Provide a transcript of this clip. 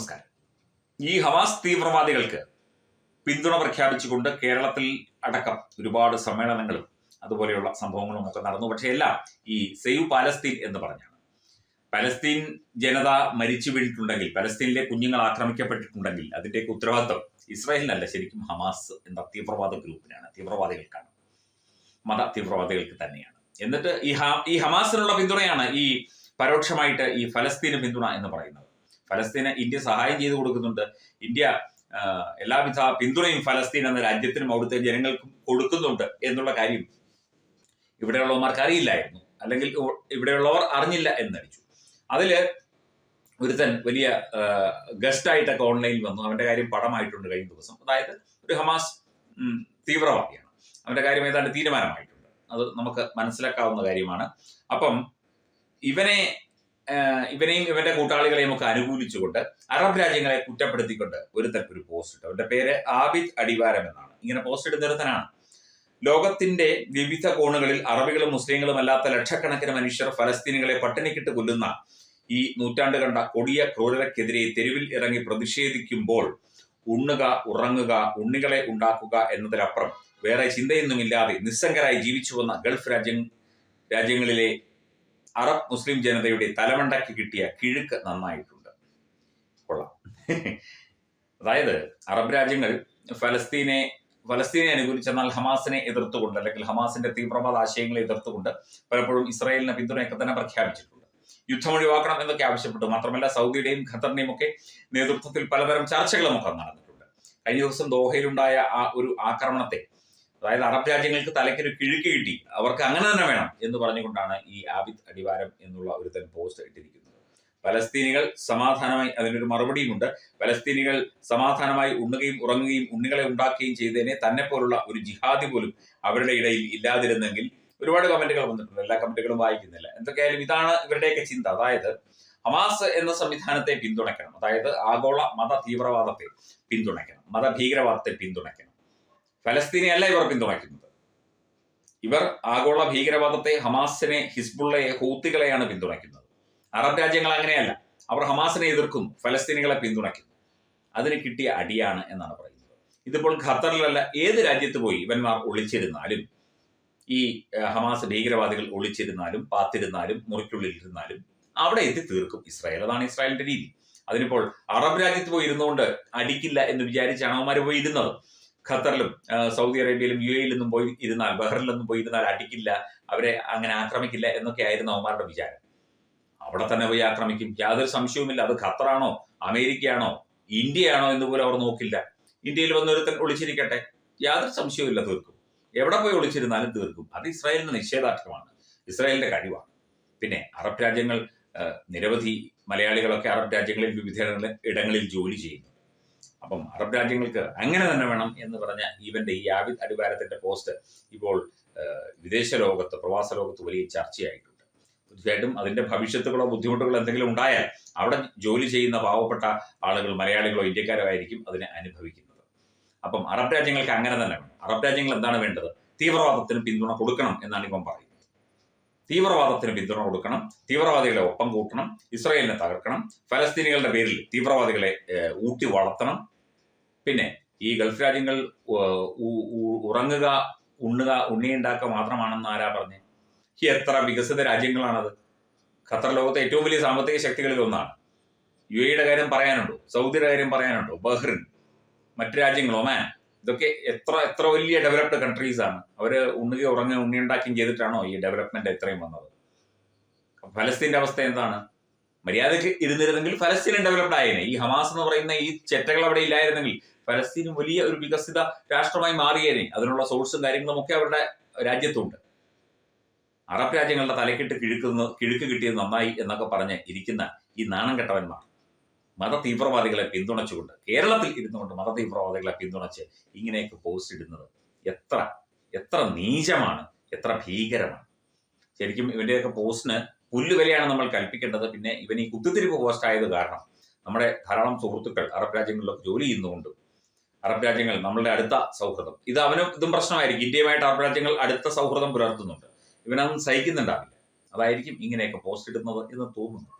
നമസ്കാരം. ഈ ഹമാസ് തീവ്രവാദികൾക്ക് പിന്തുണ പ്രഖ്യാപിച്ചുകൊണ്ട് കേരളത്തിൽ അടക്കം ഒരുപാട് സമ്മേളനങ്ങളും അതുപോലെയുള്ള സംഭവങ്ങളും ഒക്കെ നടന്നു. പക്ഷേ എല്ലാം ഈ സേവ് പാലസ്തീൻ എന്ന് പറഞ്ഞാണ്. പലസ്തീൻ ജനത മരിച്ചു വീണിട്ടുണ്ടെങ്കിൽ പലസ്തീനിലെ കുഞ്ഞുങ്ങൾ ആക്രമിക്കപ്പെട്ടിട്ടുണ്ടെങ്കിൽ അതിന്റെയൊക്കെ ഉത്തരവാദിത്വം ഇസ്രായേലിനല്ല ശരിക്കും ഹമാസ് എന്ന തീവ്രവാദ ഗ്രൂപ്പിനാണ് തീവ്രവാദികൾക്കാണ് മത തീവ്രവാദികൾക്ക് തന്നെയാണ്. എന്നിട്ട് ഈ ഈ ഹമാസിനുള്ള പിന്തുണയാണ് ഈ പരോക്ഷമായിട്ട് ഈ ഫലസ്തീന് പിന്തുണ എന്ന് പറയുന്നത്. ഫലസ്തീന് ഇന്ത്യ സഹായം ചെയ്തു കൊടുക്കുന്നുണ്ട്. ഇന്ത്യ എല്ലാവിധ പിന്തുണയും ഫലസ്തീൻ എന്ന രാജ്യത്തിനും അവിടുത്തെ ജനങ്ങൾക്കും കൊടുക്കുന്നുണ്ട് എന്നുള്ള കാര്യം ഇവിടെയുള്ളവർക്ക് അറിയില്ലായിരുന്നു. അല്ലെങ്കിൽ ഇവ- ഇവിടെയുള്ളവർ അറിഞ്ഞില്ല എന്നടിച്ചു. അതിൽ ഒരുത്തൻ വലിയ ഗസ്റ്റായിട്ടൊക്കെ ഓൺലൈനിൽ വന്നു. അവന്റെ കാര്യം പടമായിട്ടുണ്ട് കഴിഞ്ഞ ദിവസം. അതായത് ഒരു ഹമാസ് തീവ്രവാദിയാണ്. അവന്റെ കാര്യം ഏതാണ്ട് തീരുമാനമായിട്ടുണ്ട്. അത് നമുക്ക് മനസ്സിലാക്കാവുന്ന കാര്യമാണ്. അപ്പം ഇവനെ ഇവനെയും ഇവന്റെ കൂട്ടാളികളെയും ഒക്കെ അനുകൂലിച്ചുകൊണ്ട് അറബ് രാജ്യങ്ങളെ കുറ്റപ്പെടുത്തിക്കൊണ്ട് ഒരു പോസ്റ്റ് ഇട്ടു. അവന്റെ പേര് ആബിദ് അടിവാരം എന്നാണ്. ഇങ്ങനെ പോസ്റ്റ് ഇടുന്നിരുത്തനാണ് ലോകത്തിന്റെ വിവിധ കോണുകളിൽ അറബികളും മുസ്ലിങ്ങളും അല്ലാത്ത ലക്ഷക്കണക്കിന് മനുഷ്യർ ഫലസ്തീനികളെ പട്ടിണിക്കിട്ട് കൊല്ലുന്ന ഈ നൂറ്റാണ്ട് കണ്ട കൊടിയ ക്രൂരതയ്ക്കെതിരെ തെരുവിൽ ഇറങ്ങി പ്രതിഷേധിക്കുമ്പോൾ ഉണ്ണുക ഉറങ്ങുക ഉണ്ണികളെ ഉണ്ടാക്കുക എന്നതിലപ്പുറം വേറെ ചിന്തയൊന്നുമില്ലാതെ നിസ്സംഗരായി ജീവിച്ചു വന്ന ഗൾഫ് രാജ്യ രാജ്യങ്ങളിലെ അറബ് മുസ്ലിം ജനതയുടെ തലമണ്ടയ്ക്ക് കിട്ടിയ കിഴുക്ക് നന്നായിട്ടുണ്ട്. കൊള്ളാം. അതായത് അറബ് രാജ്യങ്ങൾ ഫലസ്തീനെ ഫലസ്തീനെ അനുകൂലിച്ചെന്നാൽ ഹമാസിനെ എതിർത്തുകൊണ്ട് അല്ലെങ്കിൽ ഹമാസിന്റെ തീവ്രവാദ ആശയങ്ങളെ എതിർത്തുകൊണ്ട് പലപ്പോഴും ഇസ്രായേലിനെ പിന്തുണയൊക്കെ തന്നെ പ്രഖ്യാപിച്ചിട്ടുണ്ട്. യുദ്ധം ഒഴിവാക്കണം എന്നൊക്കെ ആവശ്യപ്പെട്ടു മാത്രമല്ല സൗദിയുടെയും ഖത്തറിന്റെയും ഒക്കെ നേതൃത്വത്തിൽ പലതരം ചർച്ചകളും ഒക്കെ നടന്നിട്ടുണ്ട്. കഴിഞ്ഞ ദിവസം ദോഹയിലുണ്ടായ ആ ഒരു ആക്രമണത്തെ അതായത് അറബ് രാജ്യങ്ങൾക്ക് തലയ്ക്കൊരു കിഴുക്ക് കിട്ടി. അവർക്ക് അങ്ങനെ തന്നെ വേണം എന്ന് പറഞ്ഞുകൊണ്ടാണ് ഈ ആബിദ് അടിവാരം എന്നുള്ള ഒരു തരം പോസ്റ്റ് ഇട്ടിരിക്കുന്നത്. പലസ്തീനികൾ സമാധാനമായി അതിനൊരു മറുപടിയുമുണ്ട്. പലസ്തീനികൾ സമാധാനമായി ഉണ്ണുകയും ഉറങ്ങുകയും ഉണ്ണികളെ ഉണ്ടാക്കുകയും ചെയ്തതിനെ തന്നെ പോലുള്ള ഒരു ജിഹാദി പോലും അവരുടെ ഇടയിൽ ഇല്ലാതിരുന്നെങ്കിൽ ഒരുപാട് കമന്റുകൾ വന്നിട്ടുണ്ട്. എല്ലാ കമന്റുകളും വായിക്കുന്നില്ല. എന്തൊക്കെയായാലും ഇതാണ് ഇവരുടെയൊക്കെ ചിന്ത. അതായത് ഹമാസ് എന്ന സംവിധാനത്തെ പിന്തുണയ്ക്കണം. അതായത് ആഗോള മത തീവ്രവാദത്തെ പിന്തുണയ്ക്കണം. മത ഭീകരവാദത്തെ പിന്തുണയ്ക്കണം. ഫലസ്തീനെ അല്ല ഇവർ പിന്തുണയ്ക്കുന്നത്. ഇവർ ആഗോള ഭീകരവാദത്തെ ഹമാസിനെ ഹിസ്ബുള്ളയെ ഹൂത്തികളെയാണ് പിന്തുണയ്ക്കുന്നത്. അറബ് രാജ്യങ്ങൾ അങ്ങനെയല്ല. അവർ ഹമാസിനെ എതിർക്കും ഫലസ്തീനികളെ പിന്തുണയ്ക്കുന്നു അതിന് കിട്ടിയ അടിയാണ് എന്നാണ് പറയുന്നത്. ഇതിപ്പോൾ ഖത്തറിലല്ല ഏത് രാജ്യത്ത് പോയി ഇവന്മാർ ഒളിച്ചിരുന്നാലും ഈ ഹമാസ് ഭീകരവാദികൾ ഒളിച്ചിരുന്നാലും പാത്തിരുന്നാലും മുറിക്കുള്ളിൽ ഇരുന്നാലും അവിടെ എത്തി തീർക്കും ഇസ്രായേൽ അതാണ് ഇസ്രായേലിന്റെ രീതി. അതിനിപ്പോൾ അറബ് രാജ്യത്ത് പോയി ഇരുന്നുകൊണ്ട് അടിക്കില്ല എന്ന് വിചാരിച്ചാണ് അവന്മാർ പോയി ഇരുന്നത് ഖത്തറിലും സൗദി അറേബ്യയിലും യു നിന്നും പോയി ഇരുന്നാൽ ബഹ്റിലൊന്നും പോയി ഇരുന്നാൽ അടിക്കില്ല അവരെ അങ്ങനെ ആക്രമിക്കില്ല എന്നൊക്കെ ആയിരുന്നു അവന്മാരുടെ വിചാരം. അവിടെ തന്നെ പോയി ആക്രമിക്കും. യാതൊരു സംശയവുമില്ല. അത് ഖത്തറാണോ? അമേരിക്കയാണോ? ഇന്ത്യയാണോ എന്ന് പോലും അവർ നോക്കില്ല. ഇന്ത്യയിൽ വന്നൊരുത്തൻ ഒളിച്ചിരിക്കട്ടെ. യാതൊരു സംശയവുമില്ല തീർക്കും. എവിടെ പോയി ഒളിച്ചിരുന്നാലും തീർക്കും. അത് ഇസ്രായേലിന്റെ നിഷേധാർത്ഥമാണ് ഇസ്രായേലിന്റെ കഴിവാണ്. പിന്നെ അറബ് രാജ്യങ്ങൾ നിരവധി മലയാളികളൊക്കെ അറബ് രാജ്യങ്ങളിൽ വിവിധ ഇടങ്ങളിൽ- ജോലി ചെയ്യുന്നു അപ്പം അറബ് രാജ്യങ്ങൾക്ക് അങ്ങനെ തന്നെ വേണം എന്ന് പറഞ്ഞ ഇവന്റെ ഈ ആബിദ് അടിവാരത്തിന്റെ പോസ്റ്റ് ഇപ്പോൾ വിദേശ ലോകത്ത് പ്രവാസ ലോകത്ത് വലിയ ചർച്ചയായിട്ടുണ്ട്. തീർച്ചയായിട്ടും അതിന്റെ ഭവിഷ്യത്തുകളോ ബുദ്ധിമുട്ടുകളോ എന്തെങ്കിലും ഉണ്ടായാൽ അവിടെ ജോലി ചെയ്യുന്ന പാവപ്പെട്ട ആളുകൾ മലയാളികളോ ഇന്ത്യക്കാരോ ആയിരിക്കും അതിനെ അനുഭവിക്കുന്നത്. അപ്പം അറബ് രാജ്യങ്ങൾക്ക് അങ്ങനെ തന്നെ വേണം. അറബ് രാജ്യങ്ങൾ എന്താണ് വേണ്ടത്? തീവ്രവാദത്തിന് പിന്തുണ കൊടുക്കണം എന്നാണ് ഇപ്പം പറയുന്നത്. തീവ്രവാദത്തിന് പിന്തുണ കൊടുക്കണം തീവ്രവാദികളെ ഒപ്പം കൂട്ടണം ഇസ്രായേലിനെ തകർക്കണം ഫലസ്തീനികളുടെ പേരിൽ തീവ്രവാദികളെ ഊട്ടി വളർത്തണം. പിന്നെ ഈ ഗൾഫ് രാജ്യങ്ങൾ ഉറങ്ങുക ഉണ്ണുക ഉണ്ണിയുണ്ടാക്കുക മാത്രമാണെന്ന് ആരാ പറഞ്ഞ്? എത്ര വികസിത രാജ്യങ്ങളാണത്. ഖത്തർ ലോകത്തെ ഏറ്റവും വലിയ സാമ്പത്തിക ശക്തികളിൽ ഒന്നാണ്. യു എയുടെ കാര്യം പറയാനുണ്ടോ? സൗദിയുടെ കാര്യം പറയാനുണ്ടോ? ബഹ്റിൻ. മറ്റു രാജ്യങ്ങൾ ഒമാൻ. ഇതൊക്കെ എത്ര എത്ര വലിയ ഡെവലപ്ഡ് കൺട്രീസ് ആണ്. അവർ ഉണ്ണുക ഉറങ്ങുക ഉണ്ണിയുണ്ടാക്കിയും ചെയ്തിട്ടാണോ ഈ ഡെവലപ്മെന്റ് ഇത്രയും വന്നത്? ഫലസ്തീന്റെ അവസ്ഥ എന്താണ്? മര്യാദയ്ക്ക് ഇരുന്നിരുന്നെങ്കിൽ ഫലസ്തീനും ഡെവലപ്ഡ് ആയേനെ. ഈ ഹമാസ് എന്ന് പറയുന്ന ഈ ചെറ്റകൾ അവിടെ ഇല്ലായിരുന്നെങ്കിൽ ഫലസ്തീൻ വലിയ ഒരു വികസിത രാഷ്ട്രമായി മാറിയേനെ. അതിനുള്ള സോഴ്സും കാര്യങ്ങളും ഒക്കെ അവരുടെ രാജ്യത്തുണ്ട്. അറബ് രാജ്യങ്ങളുടെ തലക്കെട്ട് കിഴുക്കുന്ന കിഴുക്ക് കിട്ടിയത് നന്നായി എന്നൊക്കെ പറഞ്ഞ് ഇരിക്കുന്ന ഈ നാണം കെട്ടവന്മാർ. മത തീവ്രവാദികളെ പിന്തുണച്ചുകൊണ്ട് കേരളത്തിൽ ഇരുന്നുകൊണ്ട് മത തീവ്രവാദികളെ പിന്തുണച്ച് ഇങ്ങനെയൊക്കെ പോസ്റ്റ് ഇടുന്നത് എത്ര എത്ര നീചമാണ് എത്ര ഭീകരമാണ്. ശരിക്കും ഇവന്റെയൊക്കെ പോസ്റ്റിന് പുല്ലുവിലയാണ് നമ്മൾ കൽപ്പിക്കേണ്ടത്. പിന്നെ ഇവൻ ഈ കുത്തിത്തിരിപ്പ് പോസ്റ്റ് ആയത് കാരണം നമ്മുടെ ധാരാളം സുഹൃത്തുക്കൾ അറബ് രാജ്യങ്ങളിലൊക്കെ ജോലി ചെയ്യുന്നുണ്ട് അറബ് രാജ്യങ്ങൾ നമ്മളുടെ അടുത്ത സൗഹൃദം. ഇത് അവനും ഇതും പ്രശ്നമായിരിക്കും. ഇന്ത്യയുമായിട്ട് അറബ് രാജ്യങ്ങൾ അടുത്ത സൗഹൃദം പുലർത്തുന്നുണ്ട്. ഇവനൊന്നും സഹിക്കുന്നുണ്ടാവില്ല. അതായിരിക്കും ഇങ്ങനെയൊക്കെ പോസ്റ്റ് ഇടുന്നത് എന്ന് തോന്നുന്നു.